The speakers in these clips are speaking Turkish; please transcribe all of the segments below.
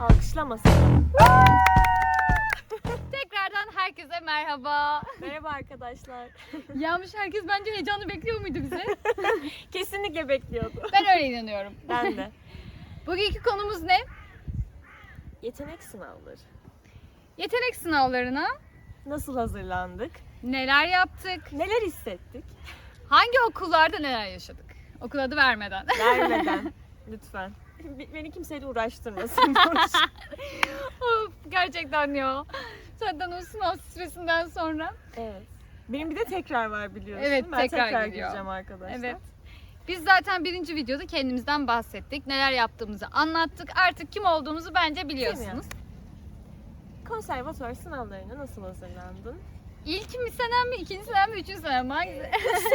Alkışlamasın. Tekrardan herkese merhaba. Merhaba arkadaşlar. Yanmış herkes bence heyecanlı bekliyor muydu bizi? Kesinlikle bekliyordu. Ben öyle inanıyorum. Ben de. Bugünkü konumuz ne? Yetenek sınavları. Yetenek sınavlarına Nasıl hazırlandık? neler yaptık? Neler hissettik? Hangi okullarda neler yaşadık? Okul adı vermeden. Vermeden. Lütfen. Be- Beni kimseyle uğraştırmasın. Of gerçekten ya. Zaten o sınav stresinden sonra. evet. Benim bir de tekrar var biliyorsun. Evet, ben tekrar tekrar geliyor. gireceğim arkadaşlar. Evet. Biz zaten birinci videoda kendimizden bahsettik. Neler yaptığımızı anlattık. Artık kim olduğumuzu bence biliyorsunuz. Konservatuvar sınavlarına nasıl hazırlandın? İlk mi senem mi, ikinci senem mi, üçüncü senem mi? Hangisi?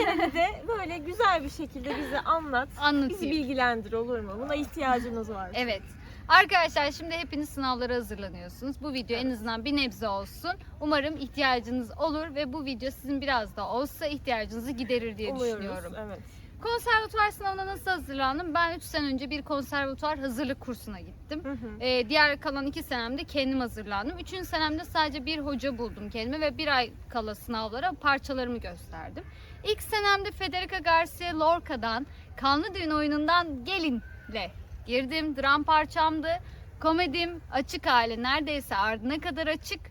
Seni de böyle güzel bir şekilde bize anlat. Bizi Anlatayım. bilgilendir olur mu? Buna ihtiyacınız var. Evet. Arkadaşlar şimdi hepiniz sınavlara hazırlanıyorsunuz. Bu video en azından bir nebze olsun. Umarım ihtiyacınız olur ve bu video sizin biraz da olsa ihtiyacınızı giderir diye Umuyoruz, düşünüyorum. Evet. Konservatuvar sınavına nasıl hazırlandım? Ben 3 sene önce bir konservatuvar hazırlık kursuna gittim. Hı hı. Ee, diğer kalan 2 senemde kendim hazırlandım. 3. senemde sadece bir hoca buldum kendime ve bir ay kala sınavlara parçalarımı gösterdim. İlk senemde Federica Garcia Lorca'dan Kanlı Düğün oyunundan Gelin'le girdim. Dram parçamdı. Komedim açık hali neredeyse ardına kadar açık.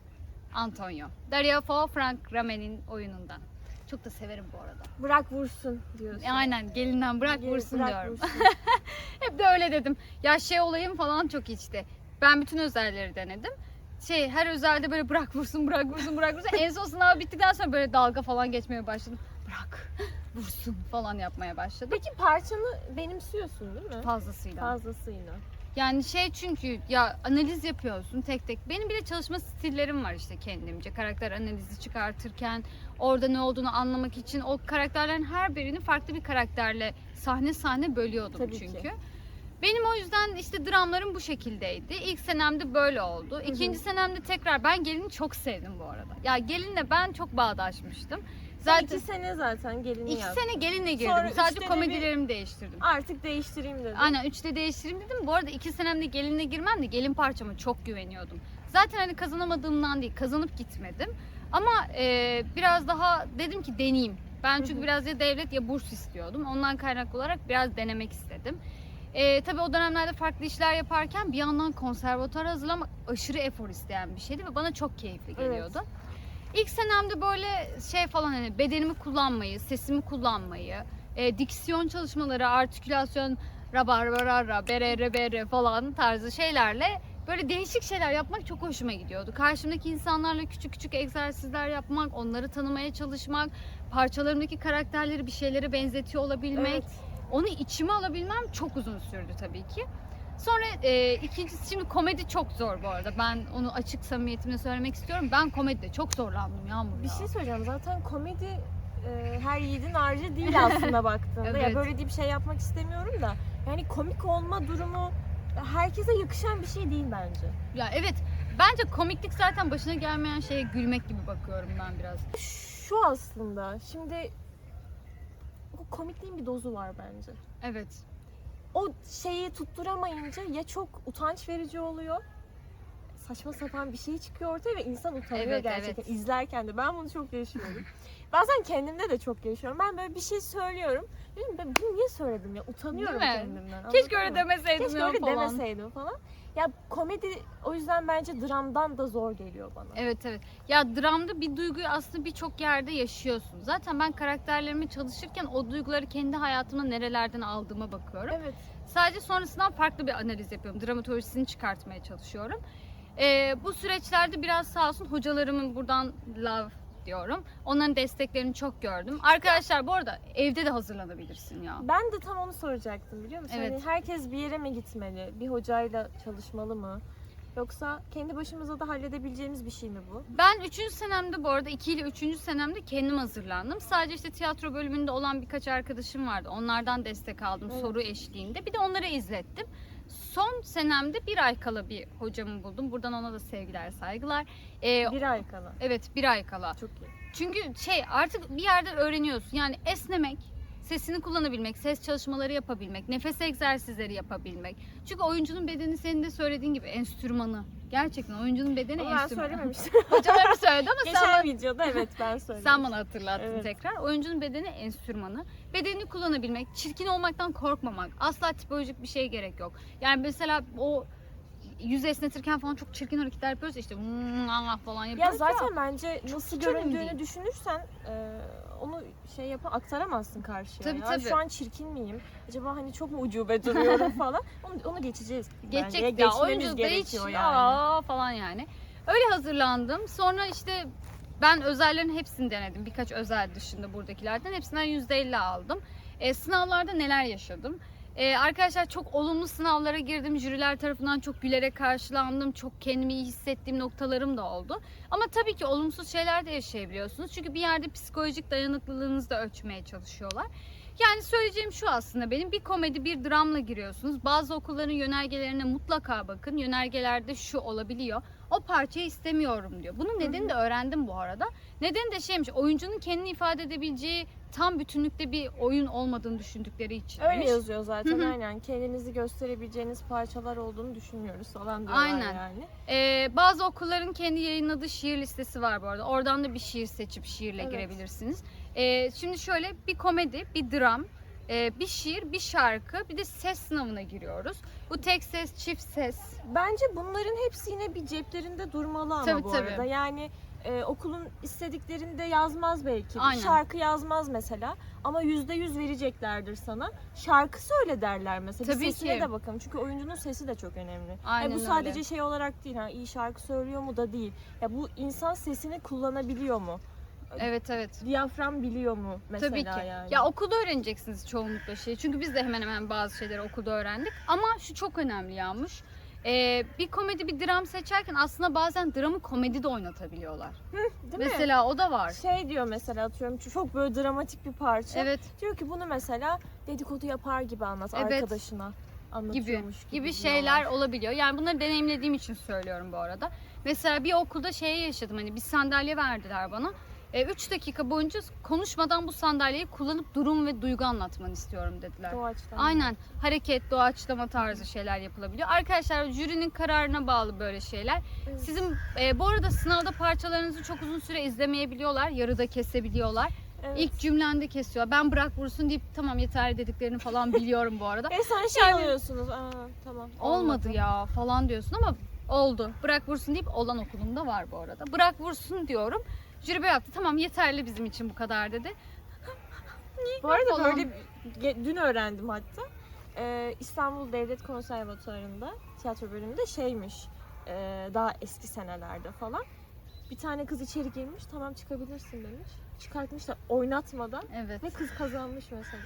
Antonio. Dario Fo Frank Ramen'in oyunundan. Çok da severim bu arada. Bırak vursun diyorsun. Aynen gelinden bırak Gel- vursun bırak diyorum. vursun. Hep de öyle dedim. Ya şey olayım falan çok içti. Ben bütün özelleri denedim. Şey her özelde böyle bırak vursun bırak vursun bırak vursun. en son sınav bittikten sonra böyle dalga falan geçmeye başladım. Bırak vursun falan yapmaya başladım. Peki parçanı benimsiyorsun değil mi? Fazlasıyla. Fazlasıyla. Yani şey çünkü ya analiz yapıyorsun tek tek. Benim bile çalışma stillerim var işte kendimce. Karakter analizi çıkartırken orada ne olduğunu anlamak için o karakterlerin her birini farklı bir karakterle sahne sahne bölüyordum Tabii ki. çünkü. Benim o yüzden işte dramlarım bu şekildeydi. İlk senemde böyle oldu. İkinci senemde tekrar ben gelini çok sevdim bu arada. Ya gelinle ben çok bağdaşmıştım. Zaten iki sene zaten gelini iki yap. sene gelinle girdim. Sonra Sadece üçte de komedilerimi değiştirdim. Artık değiştireyim dedim. Aynen üçte değiştireyim dedim. Bu arada iki senemde gelinle girmem de gelin parçama çok güveniyordum. Zaten hani kazanamadığımdan değil kazanıp gitmedim. Ama e, biraz daha dedim ki deneyeyim. Ben çünkü biraz ya devlet ya burs istiyordum. Ondan kaynaklı olarak biraz denemek istedim. E, tabii o dönemlerde farklı işler yaparken bir yandan konservatuar hazırlamak aşırı efor isteyen bir şeydi ve bana çok keyifli geliyordu. İlk senemde böyle şey falan hani bedenimi kullanmayı, sesimi kullanmayı, e, diksiyon çalışmaları, artikülasyon, rabarbarara, berere bere falan tarzı şeylerle böyle değişik şeyler yapmak çok hoşuma gidiyordu. Karşımdaki insanlarla küçük küçük egzersizler yapmak, onları tanımaya çalışmak, parçalarımdaki karakterleri bir şeylere benzetiyor olabilmek, Evet. onu içime alabilmem çok uzun sürdü tabii ki. Sonra e, ikincisi şimdi komedi çok zor bu arada. Ben onu açık samimiyetimle söylemek istiyorum. Ben komedide çok zorlandım Yağmur Bir ya. şey söyleyeceğim. Zaten komedi e, her yiğidin harcı değil aslında baktığında. Evet. Ya böyle diye bir şey yapmak istemiyorum da. Yani komik olma durumu herkese yakışan bir şey değil bence. Ya evet bence komiklik zaten başına gelmeyen şeye gülmek gibi bakıyorum ben biraz. Şu aslında. Şimdi bu komikliğin bir dozu var bence. Evet. O şeyi tutturamayınca ya çok utanç verici oluyor saçma sapan bir şey çıkıyor ortaya ve insan utanıyor Evet, gerçekten evet. izlerken de ben bunu çok yaşıyorum. Bazen kendimde de çok yaşıyorum. Ben böyle bir şey söylüyorum. Ben bunu niye söyledim ya? Utanıyorum kendimden. Keşke öyle demeseydim Keşke öyle falan. demeseydim falan. Ya komedi o yüzden bence dramdan da zor geliyor bana. Evet evet. Ya dramda bir duyguyu aslında birçok yerde yaşıyorsun. Zaten ben karakterlerimi çalışırken o duyguları kendi hayatımda nerelerden aldığıma bakıyorum. Evet. Sadece sonrasından farklı bir analiz yapıyorum. Dramatolojisini çıkartmaya çalışıyorum. Ee, bu süreçlerde biraz sağ olsun hocalarımın buradan love diyorum. Onların desteklerini çok gördüm. Arkadaşlar bu arada evde de hazırlanabilirsin ya. Ben de tam onu soracaktım biliyor musun? Evet. Hani herkes bir yere mi gitmeli? Bir hocayla çalışmalı mı? Yoksa kendi başımıza da halledebileceğimiz bir şey mi bu? Ben 3. senemde bu arada 2 ile 3. senemde kendim hazırlandım. Sadece işte tiyatro bölümünde olan birkaç arkadaşım vardı. Onlardan destek aldım Evet. soru eşliğinde. Bir de onları izlettim. Son senemde bir ay kala bir hocamı buldum. Buradan ona da sevgiler, saygılar. Ee, Bir ay kala. evet bir ay kala. Çok iyi. Çünkü şey artık bir yerde öğreniyorsun. Yani esnemek, sesini kullanabilmek, ses çalışmaları yapabilmek, nefes egzersizleri yapabilmek. Çünkü oyuncunun bedeni senin de söylediğin gibi enstrümanı. Gerçekten oyuncunun bedeni Ama ben enstrümanı. söylememiştim. Hocalarım söyledi ama sen Geçen bana- videoda evet ben söyledim. sen bana hatırlattın Evet. tekrar. Oyuncunun bedeni enstrümanı. Bedenini kullanabilmek, çirkin olmaktan korkmamak. Asla tipolojik bir şeye gerek yok. Yani mesela o yüz esnetirken falan çok çirkin hareketler yapıyoruz ya, işte "Hmm, falan Ya yapıyoruz ya. zaten bence nasıl göründüğünü düşünürsen e, onu şey yapa aktaramazsın karşıya. Tabii, ya. tabii. Şu an çirkin miyim? Acaba hani çok mu ucube duruyorum falan. Onu, onu geçeceğiz. bence. Geçecek ya Geçmemiz oyunculukta hiç yani. aa falan yani. Öyle hazırlandım. Sonra işte ben özellerin hepsini denedim. Birkaç özel dışında buradakilerden. Hepsinden %50 aldım. E, sınavlarda neler yaşadım? E, arkadaşlar çok olumlu sınavlara girdim. Jüriler tarafından çok gülerek karşılandım. Çok kendimi iyi hissettiğim noktalarım da oldu. Ama tabii ki olumsuz şeyler de yaşayabiliyorsunuz. Çünkü bir yerde psikolojik dayanıklılığınızı da ölçmeye çalışıyorlar. Yani söyleyeceğim şu aslında benim bir komedi bir dramla giriyorsunuz. Bazı okulların yönergelerine mutlaka bakın. Yönergelerde şu olabiliyor. O parçayı istemiyorum diyor. Bunun nedenini de öğrendim bu arada. Nedeni de şeymiş oyuncunun kendini ifade edebileceği tam bütünlükte bir oyun olmadığını düşündükleri için. Öyle yazıyor zaten Hı hı. aynen. Kendinizi gösterebileceğiniz parçalar olduğunu düşünmüyoruz falan diyorlar Aynen. yani. Ee, bazı okulların kendi yayınladığı şiir listesi var bu arada. Oradan da bir şiir seçip şiirle Evet. girebilirsiniz. Ee, şimdi şöyle bir komedi, bir dram, e, bir şiir, bir şarkı, bir de ses sınavına giriyoruz. Bu tek ses, çift ses. Bence bunların hepsi yine bir ceplerinde durmalı ama Tabii, bu tabii. arada. Yani e, okulun istediklerinde yazmaz belki. Bir Aynen. şarkı yazmaz mesela. Ama yüzde yüz vereceklerdir sana. Şarkı söyle derler mesela. Bir Tabii sesine ki. de bakın. Çünkü oyuncunun sesi de çok önemli. Aynen Ya bu öyle. sadece şey olarak değil. Ha, iyi şarkı söylüyor mu da değil. Ya bu insan sesini kullanabiliyor mu? Evet evet. Diyafram biliyor mu mesela Tabii ki. yani. Ya okulda öğreneceksiniz çoğunlukla şeyi. Çünkü biz de hemen hemen bazı şeyleri okulda öğrendik. Ama şu çok önemli Yağmur. Ee, bir komedi bir dram seçerken aslında bazen dramı komedi de oynatabiliyorlar. Değil mi? Mesela o da var. şey diyor mesela atıyorum çok böyle dramatik bir parça. Evet. Diyor ki bunu mesela dedikodu yapar gibi anlat Evet. arkadaşına gibi anlatıyormuş gibi, gibi diyorlar. şeyler olabiliyor. Yani bunları deneyimlediğim için söylüyorum bu arada. Mesela bir okulda şey yaşadım hani bir sandalye verdiler bana. 3 dakika boyunca konuşmadan bu sandalyeyi kullanıp durum ve duygu anlatmanı istiyorum dediler. Doğaçlama. Aynen hareket, doğaçlama tarzı şeyler yapılabiliyor. Arkadaşlar jürinin kararına bağlı böyle şeyler. Evet. Sizin e, bu arada sınavda parçalarınızı çok uzun süre izlemeyebiliyorlar. Yarıda kesebiliyorlar. Evet. İlk cümlende kesiyor. Ben bırak vursun deyip tamam yeter dediklerini falan biliyorum bu arada. E sen şey alıyorsunuz. Aa, tamam. Olmadı ya falan diyorsun ama oldu. Bırak vursun deyip olan okulumda var bu arada. Bırak vursun diyorum. Jüri böyle yaptı. Tamam yeterli bizim için bu kadar dedi. Bu arada falan. böyle ge- dün öğrendim hatta. Ee, İstanbul Devlet Konservatuvarı'nda tiyatro bölümünde şeymiş. e, daha eski senelerde falan. Bir tane kız içeri girmiş. Tamam çıkabilirsin demiş. Çıkartmışlar oynatmadan Evet. ve kız kazanmış mesela.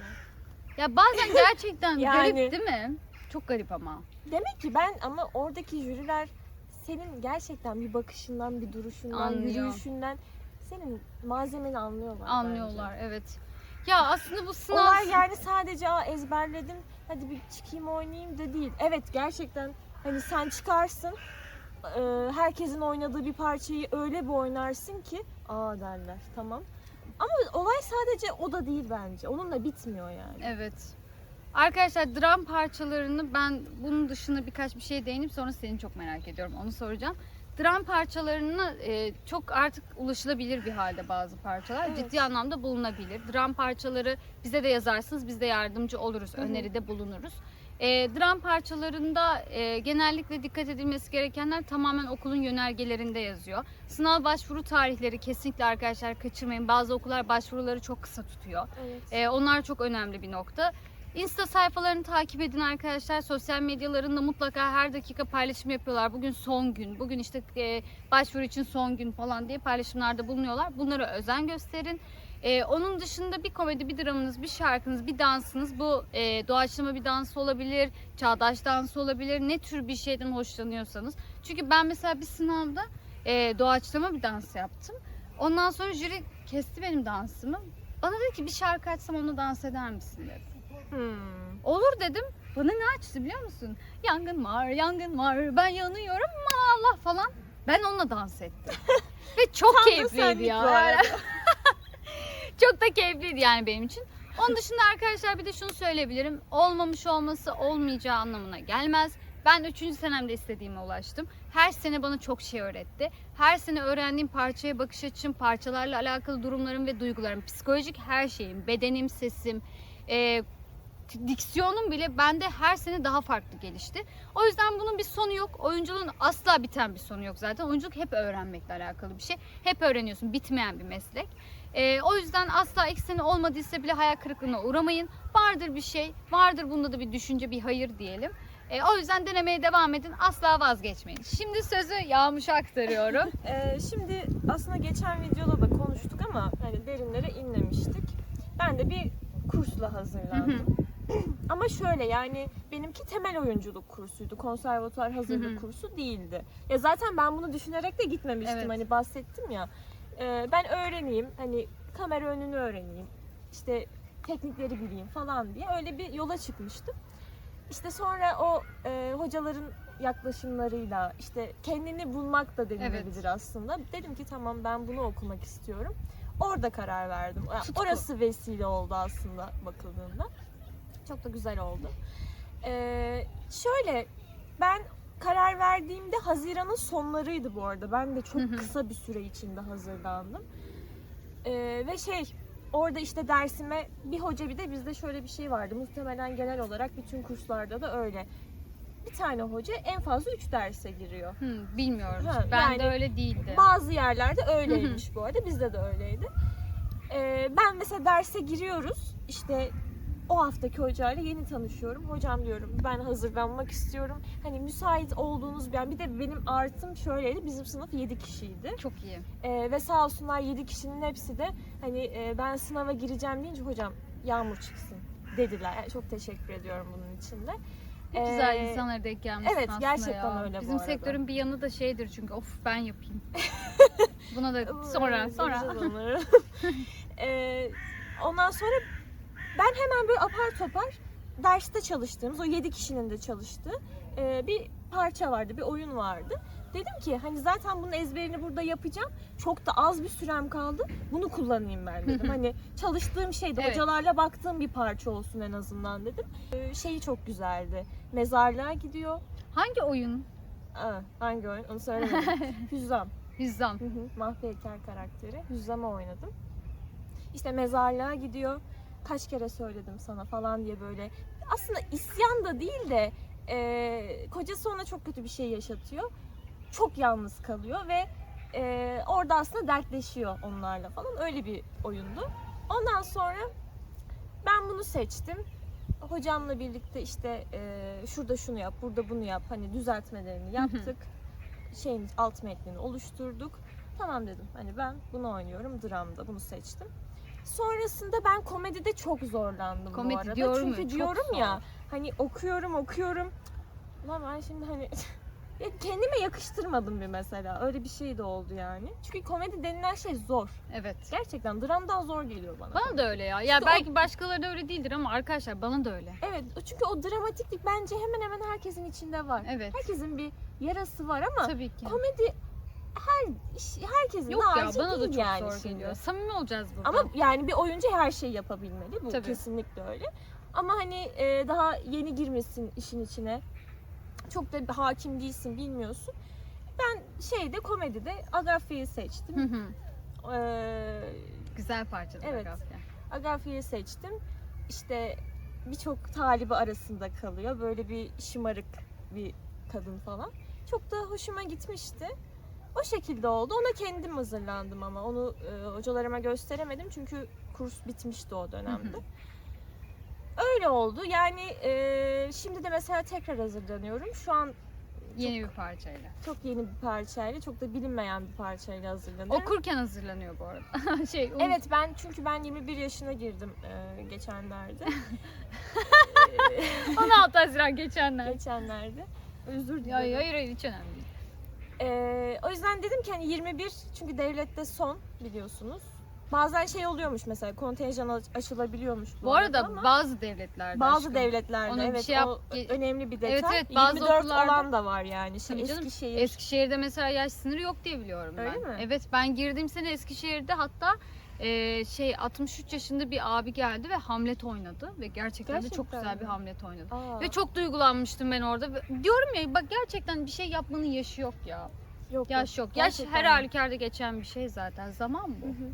Ya bazen gerçekten Yani. garip değil mi? Çok garip ama. Demek ki ben ama oradaki jüriler senin gerçekten bir bakışından, bir duruşundan, Anlıyor. yürüyüşünden senin malzemeni anlıyorlar. Anlıyorlar evet. Ya aslında bu Bence. sınav Olay yani sadece Aa, ezberledim hadi bir çıkayım oynayayım da değil. Evet gerçekten hani sen çıkarsın herkesin oynadığı bir parçayı öyle bir oynarsın ki aa derler tamam. Ama olay sadece o da değil bence. Onunla bitmiyor yani. Evet. Arkadaşlar dram parçalarını ben bunun dışında birkaç bir şey değinip sonra seni çok merak ediyorum. Onu soracağım. Dram parçalarına e, çok artık ulaşılabilir bir halde bazı parçalar. Evet. Ciddi anlamda bulunabilir. Dram parçaları bize de yazarsınız. Biz de yardımcı oluruz. Hı hı. Öneride bulunuruz. E, dram parçalarında e, genellikle dikkat edilmesi gerekenler tamamen okulun yönergelerinde yazıyor. Sınav başvuru tarihleri kesinlikle arkadaşlar kaçırmayın. Bazı okullar başvuruları çok kısa tutuyor. Evet. Ee, onlar çok önemli bir nokta. Insta sayfalarını takip edin arkadaşlar. Sosyal medyalarında mutlaka her dakika paylaşım yapıyorlar. Bugün son gün, bugün işte e, başvuru için son gün falan diye paylaşımlarda bulunuyorlar. Bunlara özen gösterin. Ee, onun dışında bir komedi, bir dramınız, bir şarkınız, bir dansınız. Bu e, doğaçlama bir dans olabilir, çağdaş dans olabilir. Ne tür bir şeyden hoşlanıyorsanız. Çünkü ben mesela bir sınavda e, doğaçlama bir dans yaptım. Ondan sonra jüri kesti benim dansımı. Bana dedi ki bir şarkı açsam onu dans eder misin dedi. Hmm. Olur dedim. Bana ne açtı biliyor musun? Yangın var, yangın var, ben yanıyorum Allah falan. Ben onunla dans ettim. Ve çok Tam keyifliydi ya. çok da keyifliydi yani benim için. Onun dışında arkadaşlar bir de şunu söyleyebilirim. Olmamış olması olmayacağı anlamına gelmez. Ben 3. senemde istediğime ulaştım. Her sene bana çok şey öğretti. Her sene öğrendiğim parçaya bakış açım, parçalarla alakalı durumlarım ve duygularım, psikolojik her şeyim, bedenim, sesim, e, diksiyonum bile bende her sene daha farklı gelişti. O yüzden bunun bir sonu yok. Oyunculuğun asla biten bir sonu yok zaten. Oyunculuk hep öğrenmekle alakalı bir şey. Hep öğreniyorsun. Bitmeyen bir meslek. Ee, o yüzden asla ilk sene olmadıysa bile hayal kırıklığına uğramayın. Vardır bir şey. Vardır bunda da bir düşünce, bir hayır diyelim. Ee, o yüzden denemeye devam edin. Asla vazgeçmeyin. Şimdi sözü Yağmur'a aktarıyorum. Ee, şimdi aslında geçen videoda da konuştuk ama hani derinlere inmemiştik. Ben de bir kursla hazırlandım. ama şöyle yani benimki temel oyunculuk kursuydu. Konservatuvar hazırlık kursu değildi. Ya zaten ben bunu düşünerek de gitmemiştim. Evet. Hani bahsettim ya. Ee, ben öğreneyim. Hani kamera önünü öğreneyim. İşte teknikleri bileyim falan diye öyle bir yola çıkmıştım. İşte sonra o e, hocaların yaklaşımlarıyla işte kendini bulmak da denilebilir aslında. Dedim ki tamam ben bunu okumak istiyorum. Orada karar verdim. Yani. Orası vesile oldu aslında bakıldığında. Çok da güzel oldu. Ee, şöyle ben karar verdiğimde Haziran'ın sonlarıydı bu arada. Ben de çok Hı hı. kısa bir süre içinde hazırlandım. Ee, ve şey orada işte dersime bir hoca bir de bizde şöyle bir şey vardı. Muhtemelen genel olarak bütün kurslarda da öyle. Bir tane hoca en fazla 3 derse giriyor. Hmm, bilmiyorum. Ha, ben yani de öyle değildi. Bazı yerlerde öyleymiş bu arada. Bizde de öyleydi. Ee, ben mesela derse giriyoruz. İşte o haftaki hocayla yeni tanışıyorum. Hocam diyorum ben hazırlanmak istiyorum. Hani müsait olduğunuz bir. Bir de benim artım şöyleydi. Bizim sınıf 7 kişiydi. Çok iyi. Ee, ve sağ olsunlar 7 kişinin hepsi de hani e, ben sınava gireceğim deyince hocam yağmur çıksın dediler. Yani çok teşekkür ediyorum bunun için de. Ne güzel Ee, insanlara denk gelmişsin evet, aslında gerçekten ya. öyle bu Bizim arada. sektörün bir yanı da şeydir çünkü of ben yapayım. Buna da sonra sonra. Ee, ondan sonra ben hemen böyle apar topar derste çalıştığımız o 7 kişinin de çalıştığı e, bir parça vardı, bir oyun vardı. Dedim ki hani zaten bunun ezberini burada yapacağım. Çok da az bir sürem kaldı. Bunu kullanayım ben dedim. hani çalıştığım şeyde Evet. hocalarla baktığım bir parça olsun en azından dedim. Ee, şeyi çok güzeldi. Mezarlığa gidiyor. Hangi oyun? Aa, hangi oyun? Onu söylemedim. Hüzzam. Hüzzam. Mahpeyker karakteri. Hüzzam'ı oynadım. İşte mezarlığa gidiyor. Kaç kere söyledim sana falan diye böyle. Aslında isyan da değil de e, kocası ona çok kötü bir şey yaşatıyor. Çok yalnız kalıyor ve e, orada aslında dertleşiyor onlarla falan. Öyle bir oyundu. Ondan sonra ben bunu seçtim. Hocamla birlikte işte e, şurada şunu yap, burada bunu yap. Hani düzeltmelerini yaptık. Şeyin alt metnini oluşturduk. Tamam dedim. Hani ben bunu oynuyorum dramda. Bunu seçtim. Sonrasında ben komedide çok zorlandım bu Komedi arada. diyorum Çünkü çok diyorum zor. ya hani okuyorum okuyorum. Lan ben şimdi hani ya kendime yakıştırmadım bir mesela. Öyle bir şey de oldu yani. Çünkü komedi denilen şey zor. Evet. Gerçekten dramdan zor geliyor bana. Bana da öyle ya. Ya İşte o- belki başkaları da öyle değildir ama arkadaşlar bana da öyle. Evet çünkü o dramatiklik bence hemen hemen herkesin içinde var. Evet. Herkesin bir yarası var ama Tabii ki. komedi her iş- herkesin Yok ya harcı bana da değil çok yani zor şimdi. geliyor. Samimi olacağız burada. Ama yani bir oyuncu her şeyi yapabilmeli. Bu Tabii. kesinlikle öyle. Ama hani e, daha yeni girmişsin işin içine. Çok da hakim değilsin, bilmiyorsun. Ben şeyde komedide Agafya'yı Hı seçtim. hı. Ee, Güzel parçadır Evet. Agafya. Agafya'yı seçtim. İşte birçok talibi arasında kalıyor. Böyle bir şımarık bir kadın falan. Çok da hoşuma gitmişti. O şekilde oldu. Ona kendim hazırlandım ama onu e, hocalarıma gösteremedim çünkü kurs bitmişti o dönemde. Hı hı. Öyle oldu. Yani e, şimdi de mesela tekrar hazırlanıyorum. Şu an Yeni bir parçayla. çok yeni bir parçayla, çok da bilinmeyen bir parçayla hazırlanıyorum. Okurken hazırlanıyor bu arada. şey, um- Evet ben çünkü ben 21 yaşına girdim e, geçenlerde. 16 Haziran geçenler. geçenlerde. Özür dilerim. hayır hayır hiç önemli. Ee, o yüzden dedim ki hani 21 çünkü devlette son biliyorsunuz. Bazen şey oluyormuş mesela kontenjan açılabiliyormuş bu, Bu arada ama bazı devletlerde bazı aşkım. devletlerde Onu bir evet şey yap- o ge- önemli bir detay. Evet, evet, bazı 24 okullarda- olan da var yani. Şey, Tabii canım. Eskişehir. Eskişehir'de mesela yaş sınırı yok diye biliyorum ben. Öyle mi? Evet ben girdiğim sene Eskişehir'de hatta Ee, şey 63 yaşında bir abi geldi ve Hamlet oynadı ve gerçekten, de çok Gerçekten güzel bir mi? Hamlet oynadı. Aa, Ve çok duygulanmıştım ben orada. Ve diyorum ya bak gerçekten bir şey yapmanın yaşı yok ya. yok, Yaş yok. Yaş Gerçekten her halükarda geçen bir şey zaten. Zaman bu. Hı hı.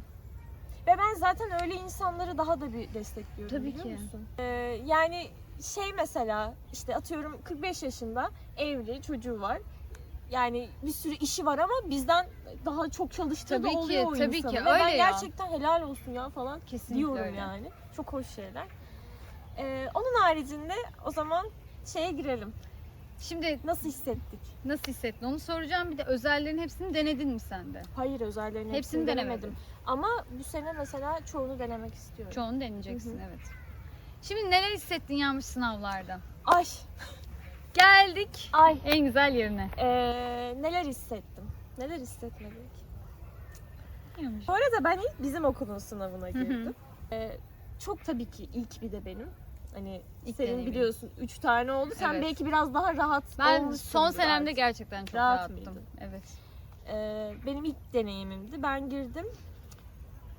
Ve ben zaten öyle insanları daha da bir destekliyorum Tabii biliyor ki. musun? Ee, yani şey mesela işte atıyorum 45 yaşında evli çocuğu var. Yani bir sürü işi var ama bizden daha çok çalıştığı Tabii da ki, oluyor o tabii insanın. ki, Ve ben öyle ya. gerçekten helal olsun ya falan Kesinlikle diyorum öyle. yani. Çok hoş şeyler. Ee, onun haricinde o zaman şeye girelim. Şimdi Nasıl hissettik? nasıl hissettin onu soracağım. Bir de özellerin hepsini denedin mi sen de? Hayır özellerini hepsini, Hepsini denemedim. denemedim. Ama bu sene mesela çoğunu denemek istiyorum. Çoğunu deneyeceksin evet. Şimdi neler hissettin yanmış sınavlarda? Ay, Geldik ay. en güzel yerine. Ee, neler hissettim? Neler hissetmedik? Bu arada ben ilk bizim okulun sınavına girdim. Ee, çok tabii ki ilk bir de benim. Hani İlk senin deneyimin. biliyorsun 3 tane oldu. Sen Evet. belki biraz daha rahat Ben olmuşsundur son senemde artık. gerçekten çok Rahat rahattım. mıydın? Evet. Ee, benim ilk deneyimimdi. Ben girdim.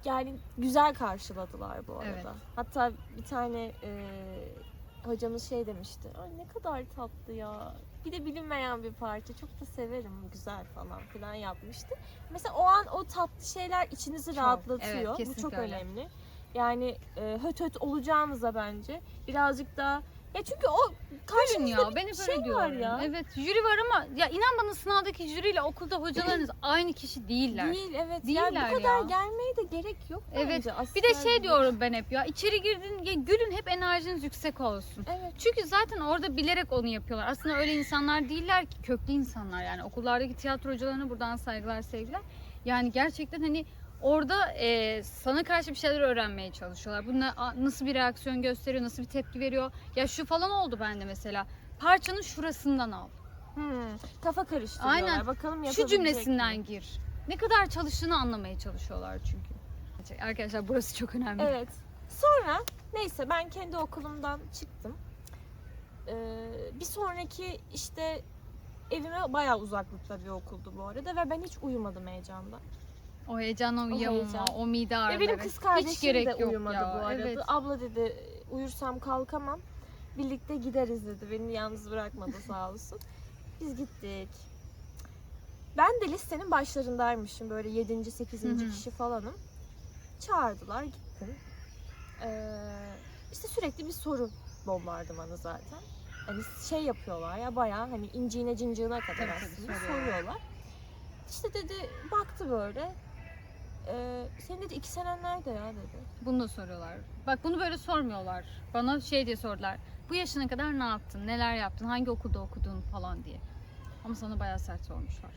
Yani güzel karşıladılar bu arada. Evet. Hatta bir tane e, hocamız şey demişti. Ay ne kadar tatlı ya. Bir de bilinmeyen bir parça. Çok da severim. Güzel falan filan yapmıştı. Mesela o an o tatlı şeyler içinizi Çok, rahatlatıyor. evet, bu çok öyle. önemli. Yani e, höt höt olacağınıza bence birazcık daha ya çünkü o Gülün karşınızda ya bir ben hep şey öyle var diyorum. ya. Evet jüri var ama ya inan bana sınavdaki jüriyle okulda hocalarınız aynı kişi değiller. Değil evet. Değiller yani bu kadar ya. gelmeye de gerek yok Evet, bence. Bir de şey diyorum ben hep ya içeri girdin ya gülün hep enerjiniz yüksek olsun. Evet. Çünkü zaten orada bilerek onu yapıyorlar. Aslında öyle insanlar değiller ki köklü insanlar yani okullardaki tiyatro hocalarına buradan saygılar sevgiler. Yani gerçekten hani orada e, sana karşı bir şeyler öğrenmeye çalışıyorlar. Bu na- a- nasıl bir reaksiyon gösteriyor, nasıl bir tepki veriyor. Ya şu falan oldu bende mesela. Parçanın şurasından al. Hmm, kafa karıştırıyorlar. Aynen. Bakalım Şu cümlesinden mi? gir. Ne kadar çalıştığını anlamaya çalışıyorlar çünkü. Arkadaşlar burası çok önemli. Evet. Sonra neyse ben kendi okulumdan çıktım. Ee, bir sonraki işte evime bayağı uzaklıkta bir okuldu bu arada ve ben hiç uyumadım heyecandan. O heyecanla uyuyamama, heyecan. o mide ağrıları. Ve benim kız Hiç kardeşim gerek de yok uyumadı ya, bu arada. evet. Abla dedi uyursam kalkamam. Birlikte gideriz dedi. Beni yalnız bırakmadı sağ olsun. Biz gittik. Ben de listenin başlarındaymışım. Böyle 7. 8. Hı hı. kişi falanım. Çağırdılar gittim. Ee, işte sürekli bir soru bombardımanı zaten. Hani şey yapıyorlar ya bayağı hani inciğine cinciğine kadar aslında soruyorlar. soruyorlar. İşte dedi baktı böyle. Ee, senin dedi iki senen nerede ya dedi. Bunu da soruyorlar. Bak bunu böyle sormuyorlar. Bana şey diye sordular. Bu yaşına kadar ne yaptın? Neler yaptın? Hangi okulda okudun falan diye. Ama sana bayağı sert sormuşlar.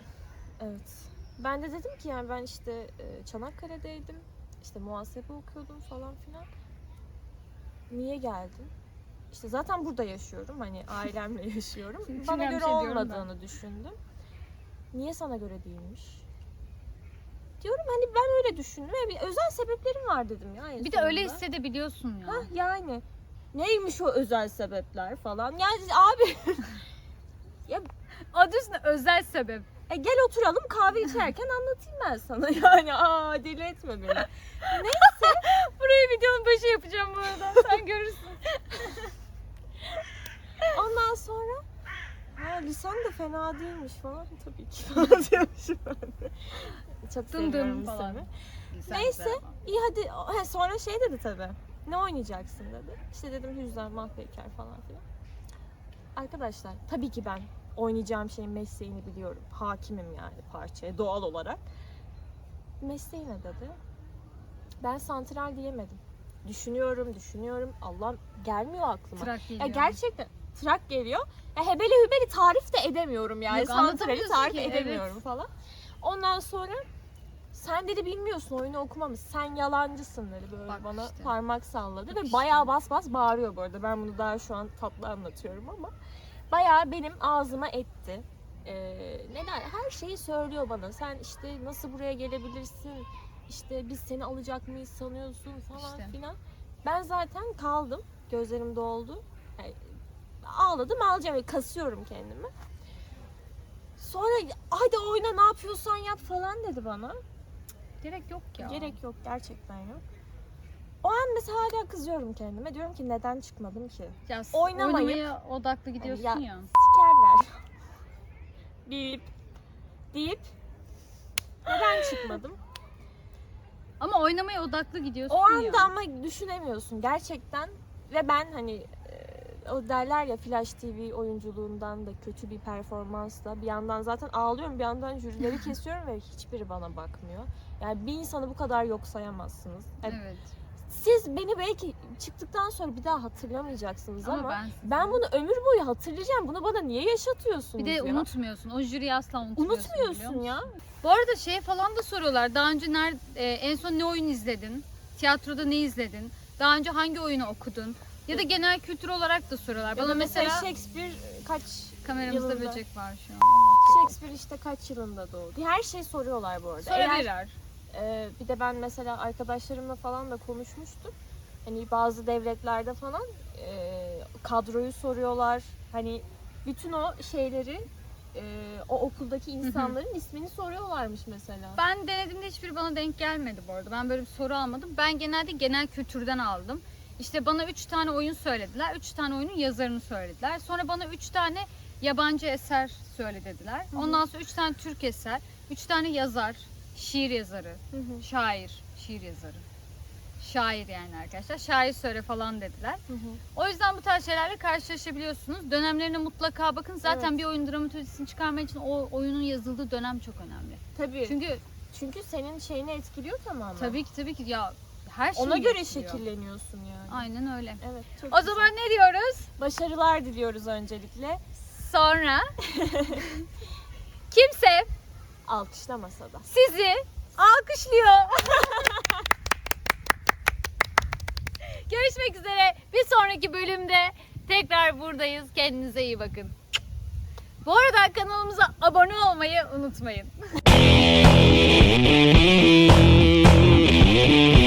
Evet. Ben de dedim ki yani ben işte e, Çanakkale'deydim. İşte muhasebe okuyordum falan filan. Niye geldin? İşte zaten burada yaşıyorum. Hani ailemle yaşıyorum. Bana bir göre şey diyorum olmadığını düşündüm. Niye sana göre değilmiş? Diyorum hani ben öyle düşündüm. bir özel sebeplerim var dedim ya. en Bir de öyle hissedebiliyorsun ya. Hah yani. Neymiş o özel sebepler falan. Yani abi Adı üstünde özel sebep. E gel oturalım kahve içerken anlatayım ben sana yani. Aa deli etme beni. Burayı videonun başı yapacağım bu arada. Sen görürsün. Ondan sonra ha lisan da fena değilmiş falan tabii ki falan diyormuşum ben de. Çok Dım dım falan. Neyse iyi hadi ha, sonra şey dedi tabii. Ne oynayacaksın dedi. İşte dedim Hüzzam Mahpeyker falan filan. Arkadaşlar tabii ki ben oynayacağım şeyin mesleğini biliyorum. Hakimim yani parçaya doğal olarak. Mesleği ne dedi? Ben santral diyemedim. Düşünüyorum, düşünüyorum. Allah'ım gelmiyor aklıma. Trak geliyor. Ya gerçekten trak geliyor. Ya hebeli hübeli tarif de edemiyorum yani. Yok, Santrali anlatamıyorsun tarif ki, edemiyorum evet. falan. Ondan sonra sen dedi bilmiyorsun oyunu okumamış. Sen yalancısın dedi böyle Bak bana işte. parmak salladı Bak ve işte. bayağı bas bas bağırıyor bu arada. Ben bunu daha şu an tatlı anlatıyorum ama bayağı benim ağzıma etti. Ee, neler her şeyi söylüyor bana. Sen işte nasıl buraya gelebilirsin? İşte biz seni alacak mıyız sanıyorsun falan İşte. filan. Ben zaten kaldım. Gözlerim doldu. Yani ağladım ağlayacağım. Böyle kasıyorum kendimi. Sonra hadi oyna ne yapıyorsan yap falan dedi bana. Gerek yok ya. Gerek yok gerçekten yok. O an mesela hala kızıyorum kendime. Diyorum ki neden çıkmadım ki? Ya, s- Oynamayıp- oynamaya odaklı gidiyorsun Ya- ya. Sikerler. deyip deyip neden çıkmadım? Ama oynamaya odaklı gidiyorsun O ya. anda ama düşünemiyorsun gerçekten ve ben hani o derler ya Flash TV oyunculuğundan da kötü bir performansla bir yandan zaten ağlıyorum bir yandan jürileri kesiyorum ve hiçbiri bana bakmıyor. Yani bir insanı bu kadar yok sayamazsınız. Yani Evet. Siz beni belki çıktıktan sonra bir daha hatırlamayacaksınız ama, Ama, ben, ben bunu ömür boyu hatırlayacağım. Bunu bana niye yaşatıyorsunuz bir de ya? unutmuyorsun. O jüriyi asla unutmuyorsun. Unutmuyorsun ya. Bu arada şey falan da soruyorlar. Daha önce nerede, en son ne oyun izledin? Tiyatroda ne izledin? Daha önce hangi oyunu okudun? Ya da genel kültür olarak da soruyorlar. Bana mesela, Shakespeare kaç kameramızda yılında- böcek var şu an. Shakespeare işte kaç yılında doğdu? Her şey soruyorlar bu arada. Eğer- Sorabilirler. Ee, bir de ben mesela arkadaşlarımla falan da konuşmuştum. Hani bazı devletlerde falan e, kadroyu soruyorlar. Hani bütün o şeyleri e, o okuldaki insanların ismini soruyorlarmış mesela. Ben denediğimde hiçbiri bana denk gelmedi bu arada. Ben böyle bir soru almadım. Ben genelde genel kültürden aldım. İşte bana 3 tane oyun söylediler. 3 tane oyunun yazarını söylediler. Sonra bana 3 tane yabancı eser söyle dediler. Hı hı. Ondan sonra 3 tane Türk eser, 3 tane yazar, şiir yazarı, Hı hı, şair, şiir yazarı. Şair yani arkadaşlar. Şair söyle falan dediler. hı hı. O yüzden bu tarz şeylerle karşılaşabiliyorsunuz. Dönemlerine mutlaka bakın. Zaten Evet. bir oyun dramatolojisini çıkarmak için o oyunun yazıldığı dönem çok önemli. Tabii. Çünkü, Çünkü senin şeyini etkiliyor tamamen. Tabii ki tabii ki ya her şey Ona göre etkiliyor. şekilleniyorsun yani. Aynen öyle. Evet. Çok O güzel. zaman ne diyoruz? başarılar diliyoruz öncelikle. Sonra kimse Alkışlamasa da. sizi alkışlıyor. Görüşmek üzere. Bir sonraki bölümde tekrar buradayız. Kendinize iyi bakın. Bu arada kanalımıza abone olmayı unutmayın.